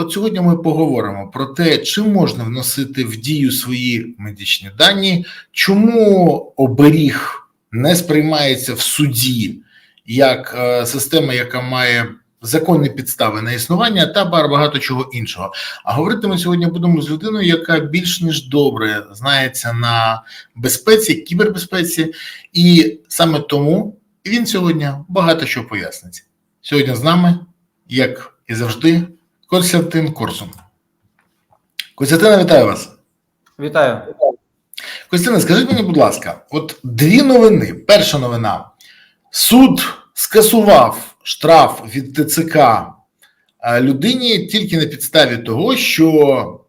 От сьогодні ми поговоримо про те, чи можна вносити в дію свої медичні дані, чому оберіг не сприймається в суді як е, система, яка має законні підстави на існування, та багато чого іншого. А говорити ми сьогодні будемо з людиною, яка більш ніж добре знається на безпеці, кібербезпеці, і саме тому він сьогодні багато що пояснить. Сьогодні з нами, як і завжди, Костянтин Корсун. Костянтина, вітаю вас. Вітаю. Костянтин, скажіть мені, будь ласка, от дві новини. Перша новина: суд скасував штраф від ТЦК е, людині тільки на підставі того, що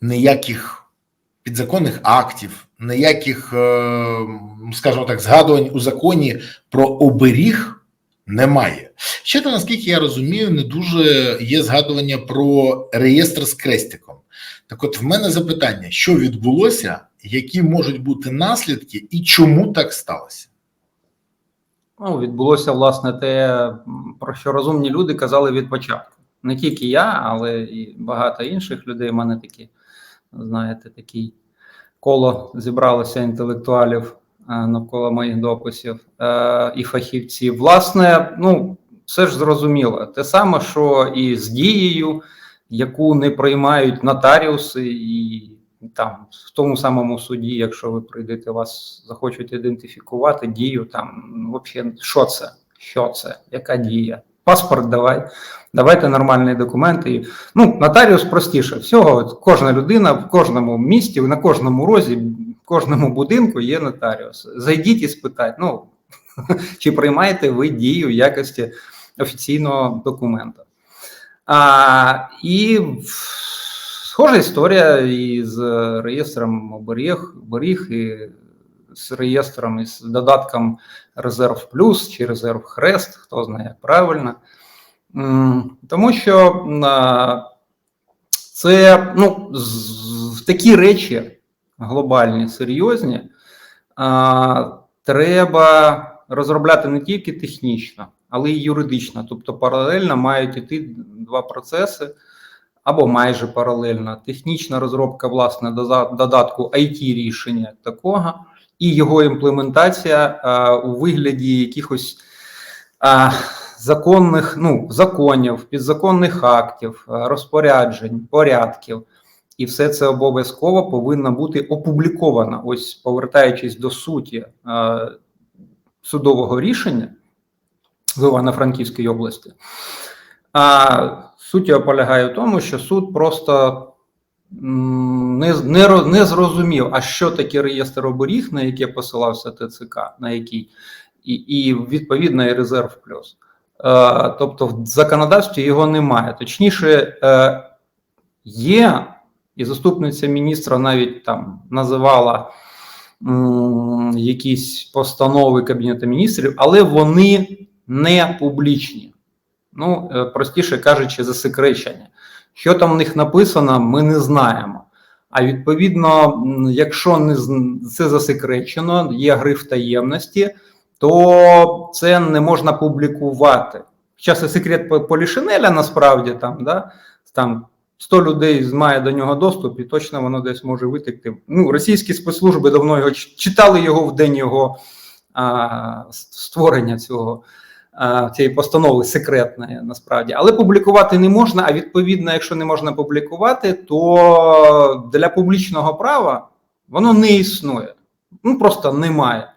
ніяких підзаконних актів, ніяких, е, скажімо так, згадувань у законі про оберіг немає. Ще то, наскільки я розумію, не дуже є згадування про реєстр з крестиком. Так от в мене запитання: що відбулося, які можуть бути наслідки, і чому так сталося? Ну, відбулося власне те, про що розумні люди казали від початку. Не тільки я, але і багато інших людей. У мене такі, знаєте, такий коло зібралося інтелектуалів навколо моїх дописів е, і фахівців. Власне, ну, все ж зрозуміло. Те саме, що і з дією, яку не приймають нотаріуси, і там в тому самому суді, якщо ви прийдете, вас захочуть ідентифікувати дію, там ну, взагалі, що це? Що це? Яка дія? Паспорт давай, давайте нормальні документи. Ну, нотаріус простіше всього. Кожна людина в кожному місті, на кожному розі, кожному будинку є нотаріус. Зайдіть і спитайте, ну чи приймаєте ви дію в якості офіційного документа. А, і схожа історія із реєстром оберіг, оберіг і з реєстром із додатком Резерв Плюс чи Резерв Хрест, хто знає правильно. Тому що це ну, такі речі глобальні, серйозні, а, треба розробляти не тільки технічно, але й юридично. Тобто паралельно мають іти два процеси, або майже паралельно. Технічна розробка власне додатку IT рішення такого, і його імплементація а, у вигляді якихось а, законних ну, законів, підзаконних актів, розпоряджень, порядків. І все це обов'язково повинно бути опубліковано. Ось повертаючись до суті судового рішення в Івано-Франківській області. А суть його полягає в тому, що суд просто не, не, не зрозумів, а що таке реєстр оберіг, на яке посилався ТЦК, на який, і, і відповідно і резерв плюс. Тобто в законодавстві його немає. Точніше, е, є, і заступниця міністра навіть там називала м, якісь постанови Кабінету міністрів, але вони не публічні. Ну, е, простіше кажучи, засекречення. Що там в них написано, ми не знаємо. А відповідно, якщо не це засекречено, є гриф таємності, то це не можна публікувати. Хоча це секрет По- Полішинеля, насправді там, да, там 100 людей має до нього доступ, і точно воно десь може витекти. Ну, російські спецслужби давно його читали його в день його а, створення цього а, цієї постанови секретної насправді, але публікувати не можна. А відповідно, якщо не можна публікувати, то для публічного права воно не існує. Ну просто немає.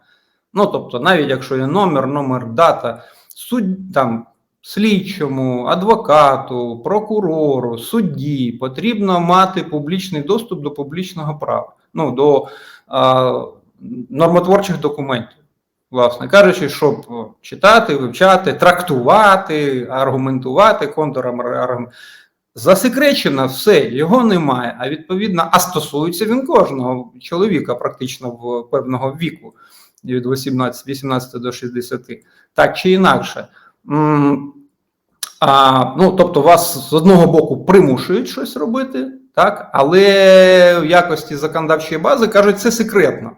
Ну тобто, навіть якщо є номер, номер, дата, суд там. Слідчому, адвокату, прокурору, судді потрібно мати публічний доступ до публічного права, ну до а, нормотворчих документів, власне кажучи, щоб читати, вивчати, трактувати, аргументувати контраргумент. Засекречено все, його немає. А відповідно, а стосується він кожного чоловіка, практично в певного віку від 18, 18 до 60, так чи інакше. А, ну, тобто, вас з одного боку примушують щось робити, так, але в якості законодавчої бази кажуть, це секретно.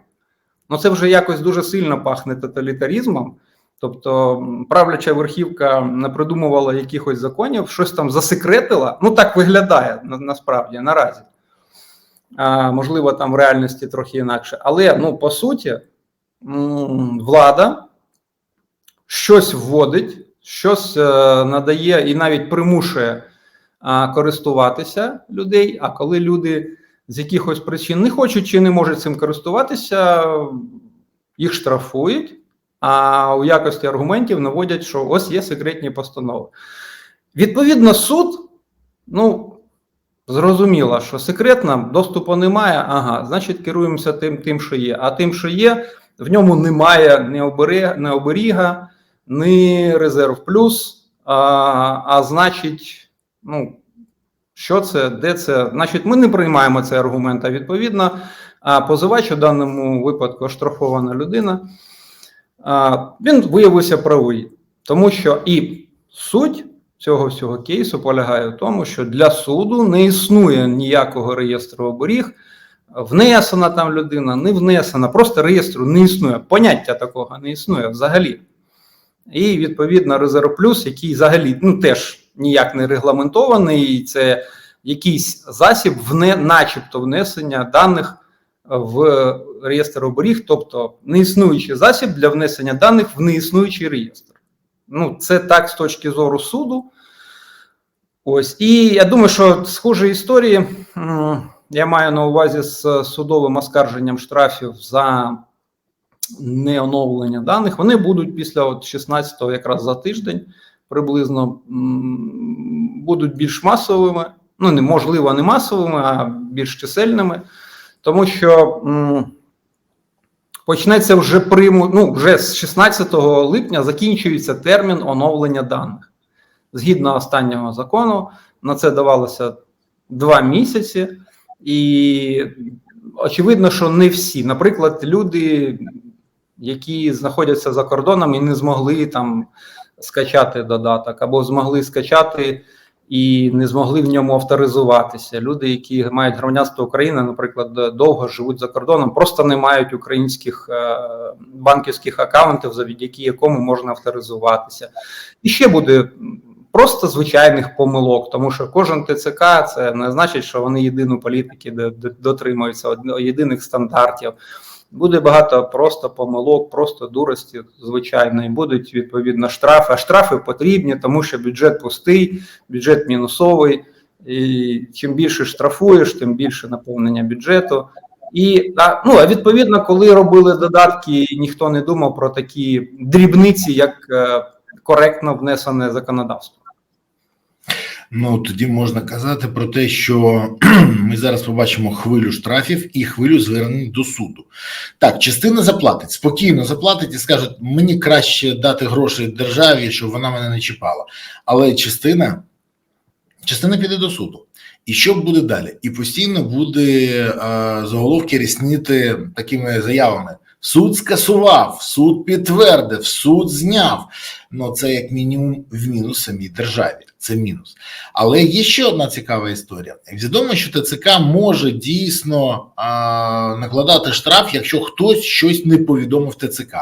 Ну, це вже якось дуже сильно пахне тоталітаризмом, Тобто правляча верхівка не придумувала якихось законів, щось там засекретила. Ну так виглядає на, насправді наразі. А, можливо, там в реальності трохи інакше. Але ну, по суті, влада щось вводить, щось е, надає і навіть примушує користуватися людей. А коли люди з якихось причин не хочуть чи не можуть цим користуватися, їх штрафують. А у якості аргументів наводять, що ось є секретні постанови. Відповідно, суд, ну, зрозуміло, що секретна доступу немає. Ага, значить, керуємося тим, тим, що є. А тим, що є, в ньому немає ні ні резерв плюс. А, а значить, ну, що це, де це? Значить, ми не приймаємо цей аргумент. А відповідно, а позивач у даному випадку оштрафована людина. А, Він виявився правий, тому що і суть цього всього кейсу полягає в тому, що для суду не існує ніякого реєстру оберіг, внесена там людина, не внесена, просто реєстру не існує. Поняття такого не існує взагалі. І відповідно резерв плюс, який взагалі ну, теж ніяк не регламентований, це якийсь засіб, вне, начебто внесення даних в реєстр оберіг, тобто неіснуючий засіб для внесення даних в неіснуючий реєстр. Ну, це так з точки зору суду. Ось, і я думаю, що схожі історії я маю на увазі з судовим оскарженням штрафів за неоновлення даних. Вони будуть після от 16-го, якраз за тиждень, приблизно будуть більш масовими. Ну, неможливо, не масовими, а більш чисельними тому що почнеться вже приму, ну, вже з 16 липня закінчується термін оновлення даних. Згідно останнього закону, на це давалося два місяці, і очевидно, що не всі. Наприклад, люди, які знаходяться за кордоном і не змогли там скачати додаток, або змогли скачати і не змогли в ньому авторизуватися. Люди, які мають громадянство України, наприклад, довго живуть за кордоном, просто не мають українських е, банківських акаунтів, завдяки якому можна авторизуватися. І ще буде просто звичайних помилок, тому що кожен ТЦК це не значить, що вони єдину політики дотримуються єдиних стандартів. Буде багато просто помилок, просто дурості, звичайно, і будуть відповідно штрафи. А штрафи потрібні, тому що бюджет пустий, бюджет мінусовий. І чим більше штрафуєш, тим більше наповнення бюджету. І а, ну, а відповідно, коли робили додатки, ніхто не думав про такі дрібниці, як е, коректно внесене законодавство. Ну тоді можна казати про те, що ми зараз побачимо хвилю штрафів і хвилю звернень до суду. Так, частина заплатить, спокійно заплатить і скаже, мені краще дати гроші державі, щоб вона мене не чіпала. Але частина, частина піде до суду. І що буде далі? І постійно буде е, заголовки рісніти такими заявами. Суд скасував, суд підтвердив, суд зняв. Ну це як мінімум в мінус самій державі. Це мінус. Але є ще одна цікава історія. Відомо, що ТЦК може дійсно а, накладати штраф, якщо хтось щось не повідомив ТЦК.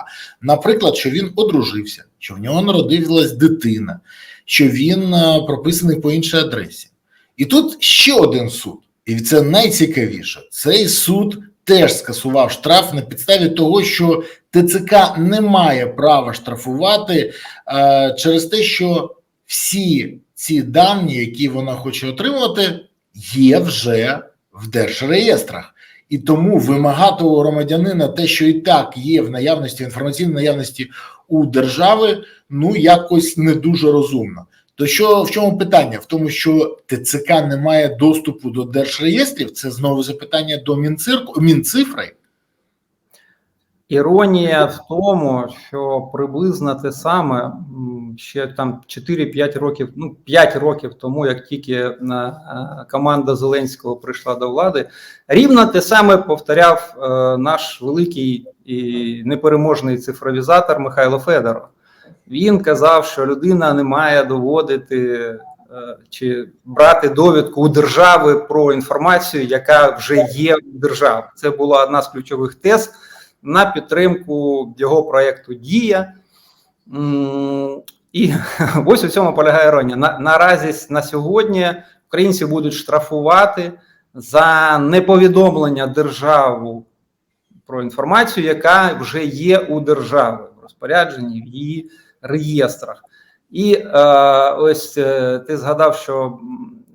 Наприклад, що він одружився, що в нього народилась дитина, що він а, прописаний по іншій адресі. І тут ще один суд, і це найцікавіше. Цей суд теж скасував штраф на підставі того, що ТЦК не має права штрафувати е, через те, що всі ці дані, які вона хоче отримувати, є вже в держреєстрах. І тому вимагати у громадянина те, що і так є в наявності, інформаційній наявності у держави, ну якось не дуже розумно. То що в чому питання? В тому, що ТЦК не має доступу до держреєстрів, це знову запитання до Мінцирку, Мінцифри. Іронія в тому, що приблизно те саме ще там 4-5 років, ну 5 років тому, як тільки команда Зеленського прийшла до влади, рівно те саме повторяв наш великий і непереможний цифровізатор Михайло Федоров. Він казав, що людина не має доводити чи брати довідку у держави про інформацію, яка вже є у державі. Це була одна з ключових тез на підтримку його проєкту Дія. І ось у цьому полягає іронія. На, наразі на сьогодні українців будуть штрафувати за неповідомлення державу про інформацію, яка вже є у держави розпорядженні в її реєстрах. І е, ось е, ти згадав, що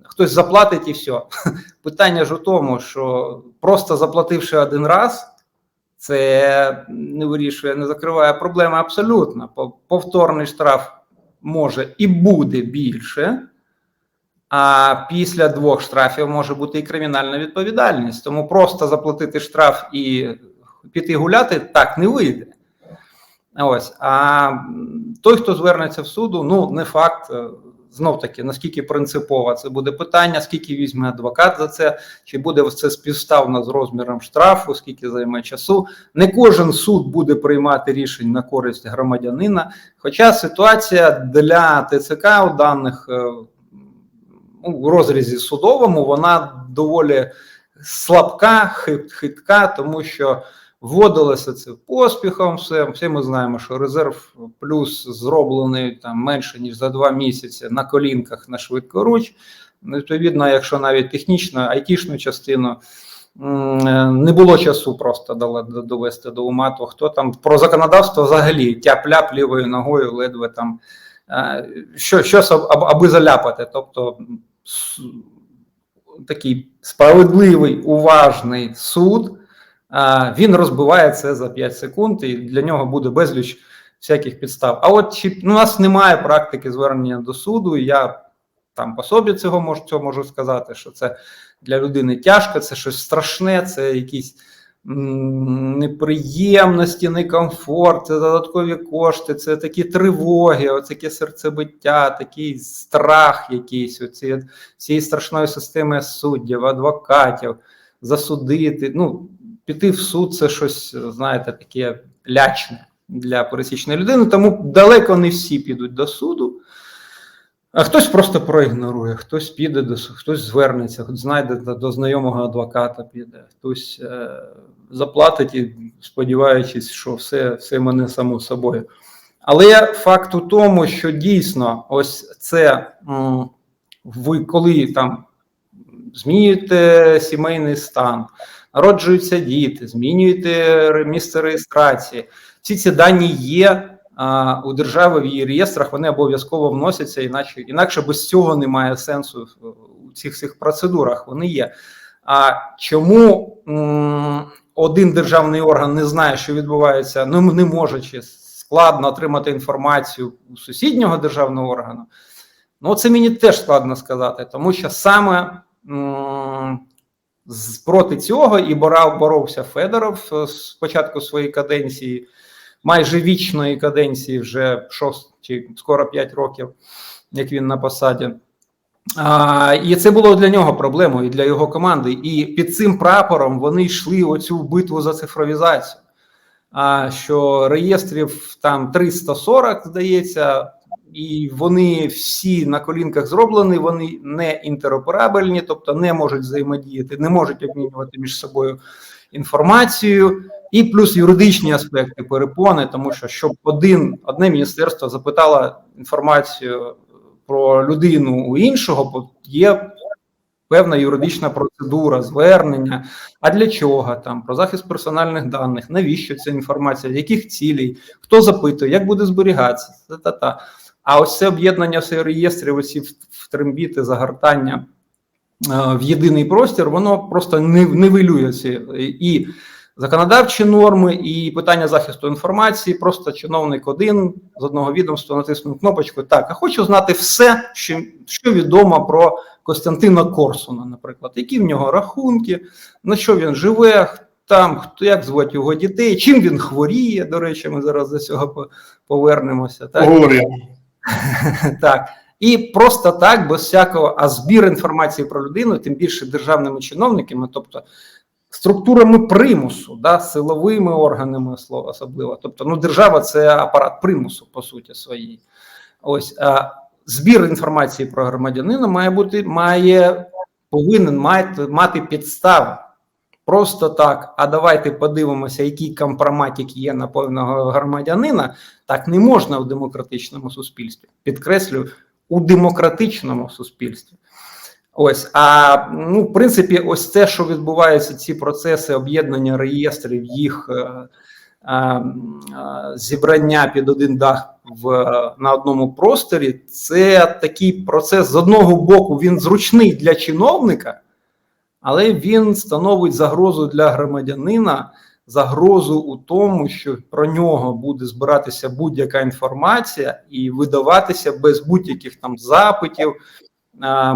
хтось заплатить і все. Питання ж у тому, що просто заплативши один раз, це не вирішує, не закриває проблеми абсолютно. Повторний штраф може і буде більше, а після двох штрафів може бути і кримінальна відповідальність. Тому просто заплатити штраф і піти гуляти так не вийде. Ось. А той, хто звернеться в суду, ну не факт. е, Знов таки, наскільки принципово це буде питання, скільки візьме адвокат за це, чи буде це співставно з розміром штрафу, скільки займе часу. Не кожен суд буде приймати рішень на користь громадянина. Хоча ситуація для ТЦК у даних е, ну, у розрізі судовому вона доволі слабка, хитка, тому що вводилося це поспіхом. Все, всі ми знаємо, що резерв плюс зроблений там менше ніж за два місяці на колінках на швидкоруч. Ну, Відповідно, якщо навіть технічно, айтішну частину не було часу просто довести до ума, то хто там про законодавство взагалі тяп-ляп лівою ногою ледве там е, що, щось аб- аб- аби заляпати. Тобто такий справедливий, уважний суд, він розбиває це за 5 секунд, і для нього буде безліч всяких підстав. А от чи ну, у нас немає практики звернення до суду, і я там по собі цього можу, цього можу сказати, що це для людини тяжко, це щось страшне, це якісь м, неприємності, некомфорт, це додаткові кошти, це такі тривоги, оце серцебиття, такий страх якийсь, оці, цієї страшної системи суддів, адвокатів, засудити. Ну, піти в суд це щось, знаєте, таке лячне для пересічної людини, тому далеко не всі підуть до суду. А хтось просто проігнорує, хтось піде до хтось звернеться, хтось знайде до, до знайомого адвоката піде, хтось е, заплатить і сподіваючись, що все, все мене само собою. Але факт у тому, що дійсно, ось це м, ви коли там змінюєте сімейний стан, народжуються діти, змінюєте місце реєстрації. Всі ці дані є а, у держави в її реєстрах, вони обов'язково вносяться, іначе інакше без цього немає сенсу у цих всіх процедурах. Вони є. А чому м, один державний орган не знає, що відбувається, ну не може чи складно отримати інформацію у сусіднього державного органу? Ну, це мені теж складно сказати, тому що саме м, проти цього і бора- боровся Федоров е, з початку своєї каденції, майже вічної каденції, вже 6 чи скоро 5 років, як він на посаді. А, і це було для нього проблемою, і для його команди. І під цим прапором вони йшли оцю битву за цифровізацію. А, що реєстрів там 340, здається, і вони всі на колінках зроблені, вони не інтероперабельні, тобто не можуть взаємодіяти, не можуть обмінювати між собою інформацію, і плюс юридичні аспекти перепони, тому що щоб один одне міністерство запитало інформацію про людину у іншого, є певна юридична процедура, звернення. А для чого там про захист персональних даних? Навіщо ця інформація? Яких цілей? Хто запитує, як буде зберігатися? Та-та-та. А ось це об'єднання всіх реєстрів, оці втрембіти, загортання е, в єдиний простір, воно просто нивелює і законодавчі норми, і питання захисту інформації. Просто чиновник один з одного відомства натиснув кнопочку. Так, а хочу знати все, що, що відомо про Костянтина Корсуна, наприклад, які в нього рахунки, на що він живе. Там хто як звати його дітей, чим він хворіє. До речі, ми зараз до цього по- повернемося. Так? Поговоримо. так. І просто так, без всякого, а збір інформації про людину, тим більше державними чиновниками, тобто структурами примусу, да, силовими органами слова особливо. Тобто, ну, держава це апарат примусу, по суті, своїй. Ось а, збір інформації про громадянина має бути, має повинен мати, мати підстави. Просто так. А давайте подивимося, який компроматик є на певного громадянина. Так не можна в демократичному суспільстві. Підкреслюю, у демократичному суспільстві. Ось, а ну, в принципі, ось це, що відбувається, ці процеси об'єднання реєстрів, їх е, е, е, зібрання під один дах в, на одному просторі, це такий процес з одного боку, він зручний для чиновника, але він становить загрозу для громадянина, загрозу у тому, що про нього буде збиратися будь-яка інформація і видаватися без будь-яких там запитів,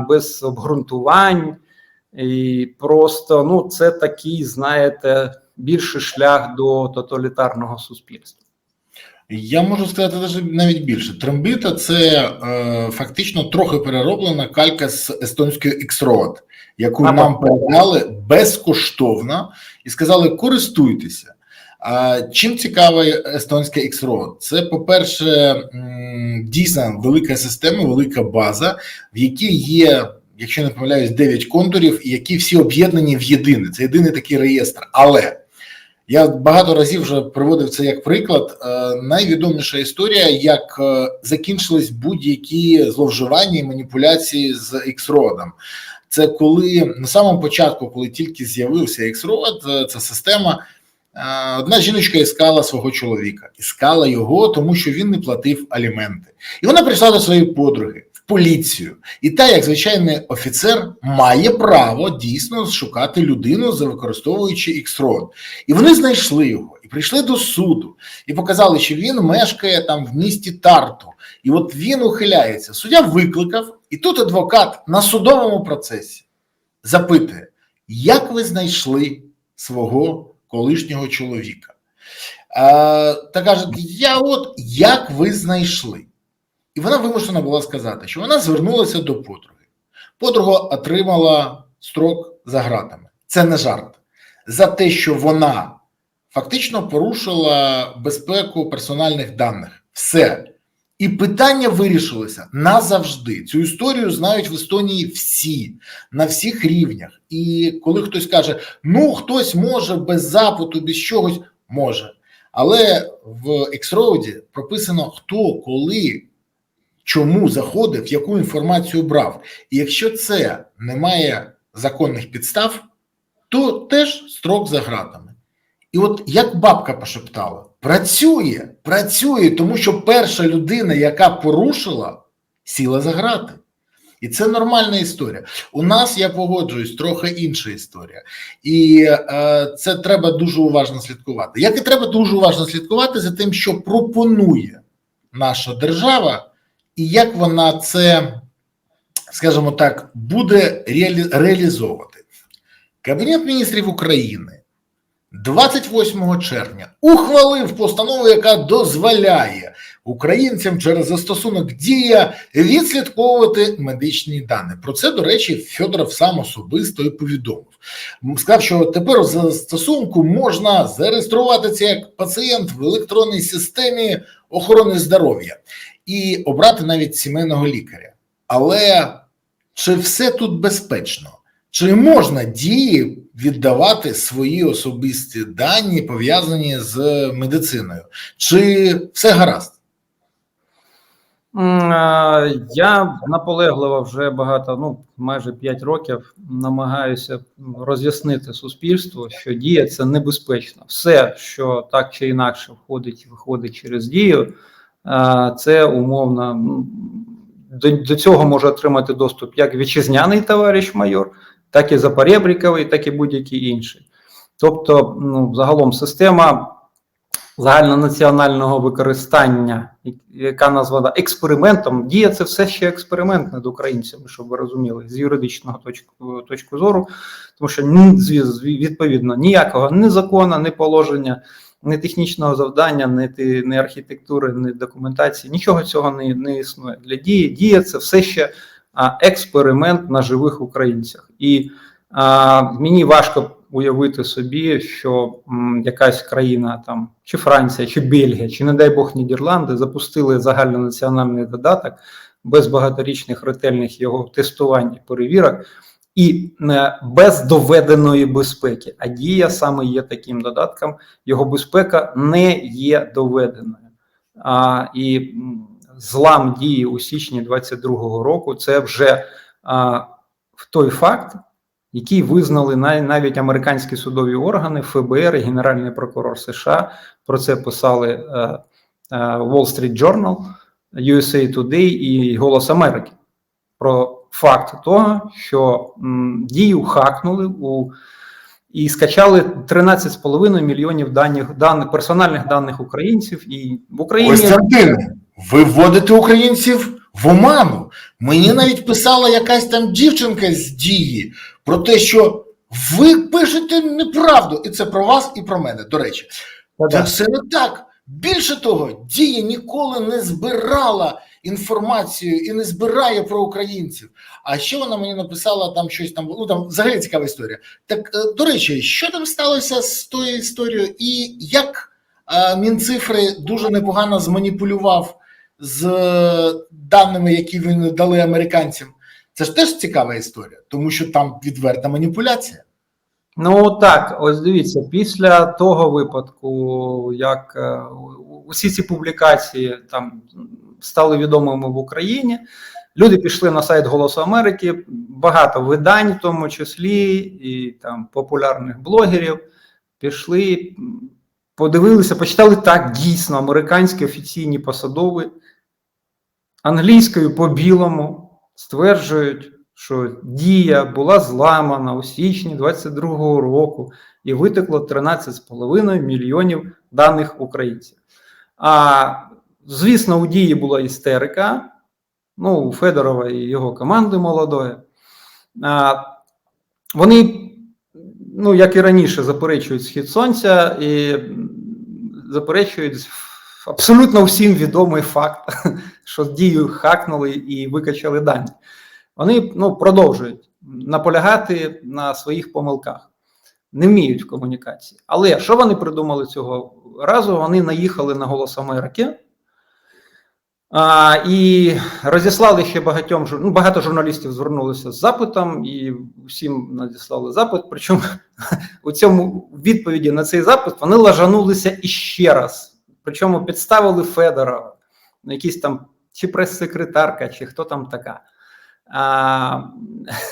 без обґрунтувань. І просто ну, це такий, знаєте, більший шлях до тоталітарного суспільства. Я можу сказати навіть- більше. Трембита це е, фактично трохи перероблена калька з естонської X-Road, яку Ага. нам передали безкоштовно і сказали: користуйтеся. А чим цікавий естонська X-Road? Це, по-перше, дійсно велика система, велика база, в якій є, якщо не помиляюсь, 9 контурів, і які всі об'єднані в єдине. Це єдиний такий реєстр. Але я багато разів вже приводив це як приклад. Е, найвідоміша історія, як е, закінчились будь-які зловживання і маніпуляції з X-Road. Це коли на самому початку, коли тільки з'явився X-Road, е, ця система. е, Одна жіночка іскала свого чоловіка, іскала його, тому що він не платив аліменти. І вона прийшла до своєї подруги поліцію. І та, як звичайний офіцер, має право дійсно шукати людину, використовуючи X-Road. І вони знайшли його і прийшли до суду, і показали, що він мешкає там в місті Тарту. І от він ухиляється. Суддя викликав, і тут адвокат на судовому процесі запитує, як ви знайшли свого колишнього чоловіка? А, та каже, я от як ви знайшли? І вона вимушена була сказати, що вона звернулася до подруги. Подруга отримала строк за гратами. Це не жарт. За те, що вона фактично порушила безпеку персональних даних. Все. І питання вирішилося назавжди. Цю історію знають в Естонії всі на всіх рівнях. І коли хтось каже, ну хтось може без запиту, без чогось може. Але в X-Road прописано, хто коли, чому заходив, яку інформацію брав. І якщо це не має законних підстав, то теж строк за гратами. І от як бабка пошептала, працює, працює, тому що перша людина, яка порушила, сіла за грати. І це нормальна історія. У нас я погоджуюсь, трохи інша історія, і е, це треба дуже уважно слідкувати. Як і треба дуже уважно слідкувати за тим, що пропонує наша держава, і як вона це, скажімо так, буде реалі... реалізовувати. Кабінет міністрів України 28 червня ухвалив постанову, яка дозволяє українцям через застосунок дія відслідковувати медичні дані. Про це, до речі, Федоров сам особисто і повідомив. Сказав, що тепер в застосунку можна зареєструватися як пацієнт в електронній системі охорони здоров'я і обрати навіть сімейного лікаря. Але чи все тут безпечно? Чи можна дії віддавати свої особисті дані, пов'язані з медициною? Чи все гаразд? Я наполегливо вже багато, ну майже 5 років намагаюся роз'яснити суспільству, що дія це небезпечно. Все, що так чи інакше входить виходить через дію, це умовно до, до цього може отримати доступ як вітчизняний товариш майор, так і запорєбріковий, так і будь-який інший. Тобто, ну, загалом система загальнонаціонального використання, яка названа експериментом, діє це все ще експеримент над українцями, щоб ви розуміли, з юридичного точку, точку зору, тому що відповідно ніякого ні закону, ні положення, ні технічного завдання, ти- ні архітектури, ні документації, нічого цього не, не існує. Для дії дія це все ще експеримент на живих українцях. І а, мені важко уявити собі, що м, якась країна, там чи Франція, чи Бельгія, чи не дай Бог Нідерланди запустили загальнонаціональний додаток без багаторічних ретельних його тестувань і перевірок, і е, без доведеної безпеки. А дія саме є таким додатком, його безпека не є доведеною. А, і злам дії у січні 22-го року це вже а, той факт, який визнали навіть американські судові органи, ФБР і Генеральний прокурор США. Про це писали е, е, Wall Street Journal, USA Today і Голос Америки. Про факт того, що м, дію хакнули у і скачали 13,5 мільйонів даних, даних персональних даних українців, і в Україні Костянтине, ви вводите українців в оману. Мені навіть писала якась там дівчинка з дії про те, що ви пишете неправду, і це про вас і про мене. До речі, це все не так. Більше того, дія ніколи не збирала інформацію і не збирає про українців. А ще вона мені написала там щось там. Ну там взагалі цікава історія. Так е, до речі, що там сталося з тою історією, і як е, Мінцифри дуже непогано зманіпулював з е, даними, які вони дали американцям. Це ж теж цікава історія, тому що там відверта маніпуляція. Ну так, ось дивіться, після того випадку, як усі ці публікації там стали відомими в Україні, люди пішли на сайт Голосу Америки, багато видань, в тому числі, і там популярних блогерів, пішли, подивилися, почитали так дійсно американські офіційні посадові англійською по білому стверджують, що дія була зламана у січні 22-го року і витекло 13,5 мільйонів даних українців. А звісно, у дії була істерика. Ну, у Федорова і його команди молодої. А, вони, ну, як і раніше, заперечують схід сонця і заперечують абсолютно всім відомий факт, що дію хакнули і викачали дані. Вони ну, продовжують наполягати на своїх помилках, не вміють в комунікації. Але що вони придумали цього разу? Вони наїхали на голос Америки. А, і розіслали ще багатьом ну, багато журналістів звернулися з запитом, і всім надіслали запит. Причому у цьому відповіді на цей запит вони лажанулися іще раз. Причому підставили Федорова, ну, якийсь там чи прес-секретарка, чи хто там така. А,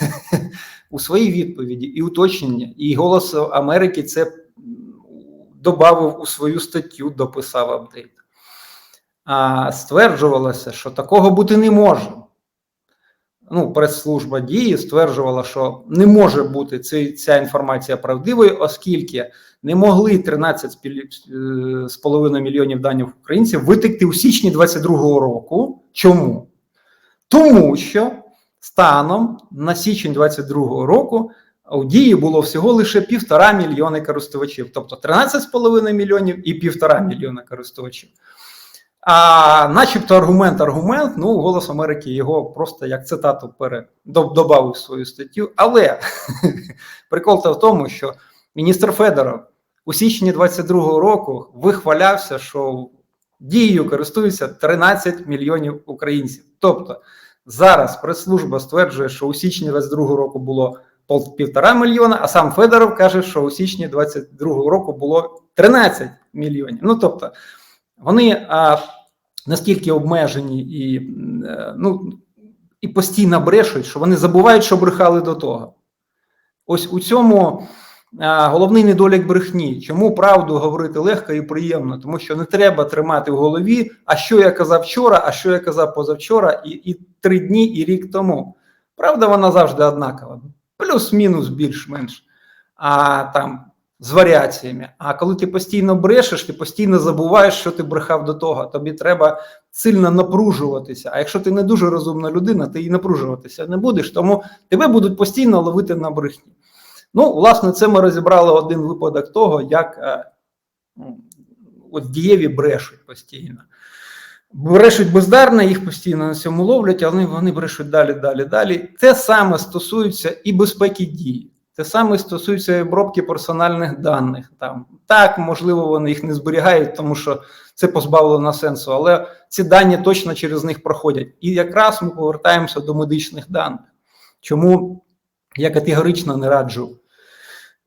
у своїй відповіді і уточнення, і голос Америки це додав у свою статтю, дописав апдейт. Стверджувалося, що такого бути не може. Ну, прес-служба дії стверджувала, що не може бути цей, ця інформація правдивою, оскільки не могли 13,5 мільйонів даних українців витекти у січні 22-го року. Чому? Тому що станом на січень 22-го року у дії було всього лише півтора мільйони користувачів, тобто 13,5 мільйонів і півтора мільйона користувачів. А начебто аргумент, аргумент, ну, Голос Америки його просто як цитату пере, до- додав у свою статтю. Але прикол то в тому, що міністр Федоров у січні 22-го року вихвалявся, що дією користуються 13 мільйонів українців. Тобто зараз прес-служба стверджує, що у січні 22-го року було півтора мільйона, а сам Федоров каже, що у січні 22-го року було 13 мільйонів. Ну тобто вони а, настільки обмежені і, е, ну, і постійно брешуть, що вони забувають, що брехали до того. Ось у цьому а, головний недолік брехні. Чому правду говорити легко і приємно? Тому що не треба тримати в голові, а що я казав вчора, а що я казав позавчора, і, і три дні, і рік тому. Правда, вона завжди однакова. Плюс-мінус більш-менш. А там з варіаціями. А коли ти постійно брешеш, ти постійно забуваєш, що ти брехав до того. Тобі треба сильно напружуватися. А якщо ти не дуже розумна людина, ти і напружуватися не будеш, тому тебе будуть постійно ловити на брехні. Ну, власне, це ми розібрали один випадок того, як е, ну, от дієві брешуть постійно. Брешуть бездарно, їх постійно на цьому ловлять, але вони брешуть далі, далі, далі. Те саме стосується і безпеки дії. Те саме стосується обробки персональних даних. Там так, можливо, вони їх не зберігають, тому що це позбавлено сенсу, але ці дані точно через них проходять. І якраз ми повертаємося до медичних даних. Чому я категорично не раджу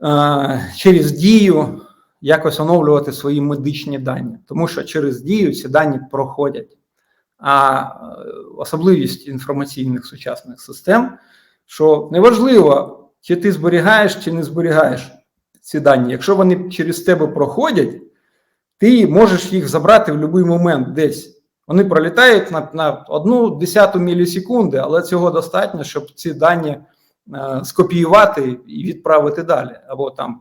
е, через дію якось оновлювати свої медичні дані, тому що через дію ці дані проходять. А е, особливість інформаційних сучасних систем, що неважливо, чи ти зберігаєш, чи не зберігаєш ці дані. Якщо вони через тебе проходять, ти можеш їх забрати в будь-який момент десь. Вони пролітають на, на одну десяту мілісекунди, але цього достатньо, щоб ці дані е, скопіювати і відправити далі, або там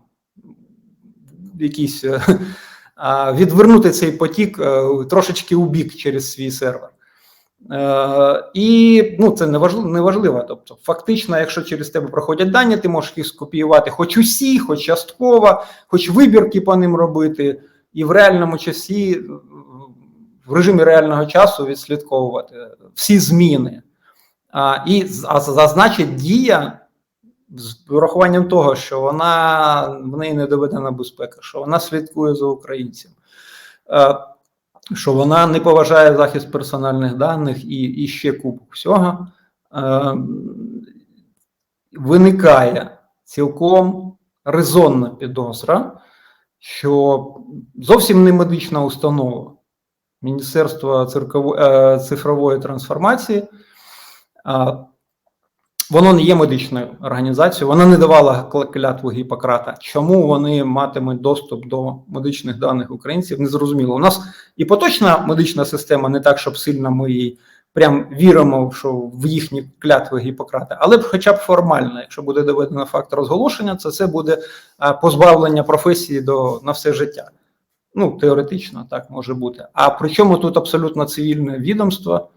якийсь е, а, відвернути цей потік е, трошечки у бік через свій сервер. Е, і ну, це неважливо. Тобто, фактично, якщо через тебе проходять дані, ти можеш їх скопіювати хоч усі, хоч частково, хоч вибірки по ним робити, і в реальному часі, в режимі реального часу відслідковувати всі зміни. А, і зазначить дія з урахуванням того, що вона в неї не доведена безпека, що вона слідкує за українцем, е, що вона не поважає захист персональних даних і, і ще купу всього, е, виникає цілком резонна підозра, що зовсім не медична установа Міністерства е, цифрової трансформації. Воно не є медичною організацією, вона не давала кл- клятву Гіппократа. Чому вони матимуть доступ до медичних даних українців? Незрозуміло. У нас і поточна медична система не так, щоб сильно ми їй прям віримо, що в їхні клятви Гіппократа, але б хоча б формально, якщо буде доведено факт розголошення, це це буде позбавлення професії до на все життя. Ну, теоретично так може бути. А при чому тут абсолютно цивільне відомство,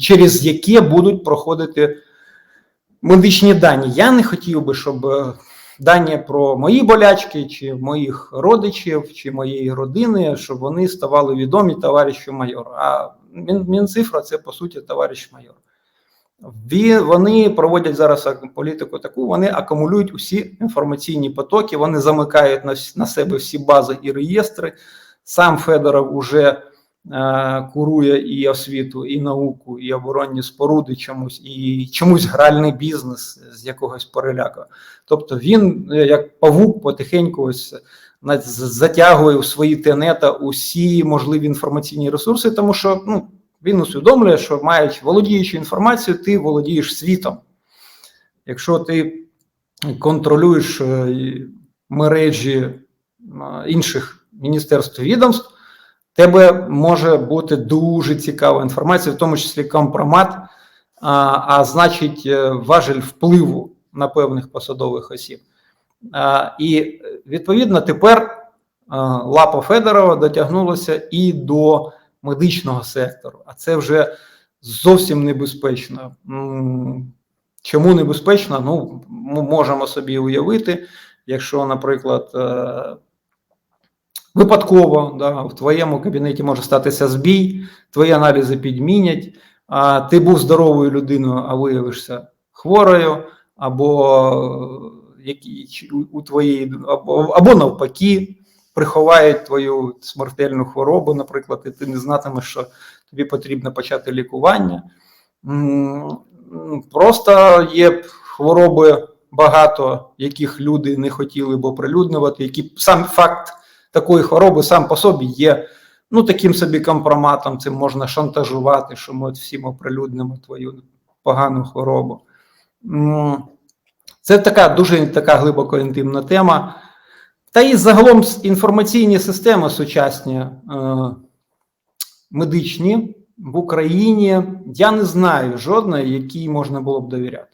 через яке будуть проходити медичні дані. Я не хотів би, щоб е, дані про мої болячки, чи моїх родичів, чи моєї родини, щоб вони ставали відомі товаришу майору. А Мінцифра це по суті товариш майор. Вони проводять зараз політику таку, вони акумулюють усі інформаційні потоки, вони замикають на, себе всі бази і реєстри. Сам Федоров уже курує і освіту, і науку, і оборонні споруди чомусь, і чомусь гральний бізнес з якогось переляку. Тобто він, е, як павук, потихеньку ось затягує у свої тенета усі можливі інформаційні ресурси, тому що ну, він усвідомлює, що маючи володіючи інформацією, ти володієш світом. Якщо ти контролюєш е, мережі е, інших міністерств і відомств, в тебе може бути дуже цікава інформація, в тому числі компромат, а, а значить, е, важель впливу на певних посадових осіб. А, І е, відповідно тепер а, лапа Федорова дотягнулася і до медичного сектору, а це вже зовсім небезпечно. Чому небезпечно? Ну, ми можемо собі уявити, якщо, наприклад, е, випадково да, в твоєму кабінеті може статися збій, твої аналізи підмінять, а ти був здоровою людиною, а виявишся хворою, або у- у твоїй, або, або навпаки, приховають твою смертельну хворобу, наприклад, і ти не знатимеш, що тобі потрібно почати лікування. Просто є хвороби багато, яких люди не хотіли б оприлюднювати, які сам факт такої хвороби сам по собі є ну таким собі компроматом. Цим можна шантажувати, що ми от всім оприлюднимо твою погану хворобу. Це така дуже така глибоко інтимна тема. Та і загалом інформаційні системи сучасні, е, медичні в Україні, я не знаю жодної, якій можна було б довіряти.